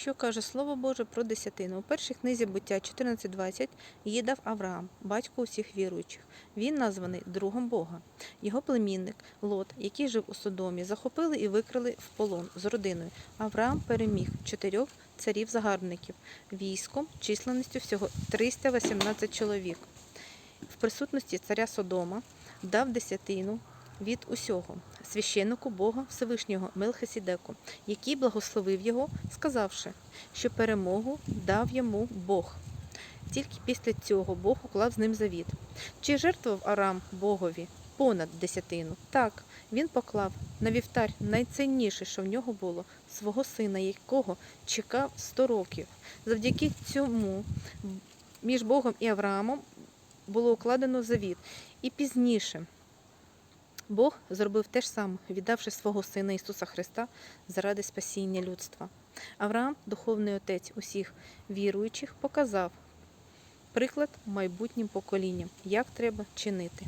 Що каже Слово Боже про десятину? У першій книзі буття 14.20 її дав Авраам, батько усіх віруючих. Він названий другом Бога. Його племінник Лот, який жив у Содомі, захопили і викрили в полон з родиною. Авраам переміг чотирьох царів-загарбників військом численністю всього 318 чоловік. В присутності царя Содома дав десятину від усього священнику Бога Всевишнього Мелхиседеку, який благословив його, сказавши, що перемогу дав йому Бог. Тільки після цього Бог уклав з ним завіт. Чи жертвував Арам Богові понад десятину? Так, він поклав на вівтар найцінніше, що в нього було, свого сина, якого чекав 100 років. Завдяки цьому між Богом і Авраамом було укладено завіт. І пізніше Бог зробив те ж саме, віддавши свого Сина Ісуса Христа заради спасіння людства. Авраам, духовний отець усіх віруючих, показав приклад майбутнім поколінням, як треба чинити.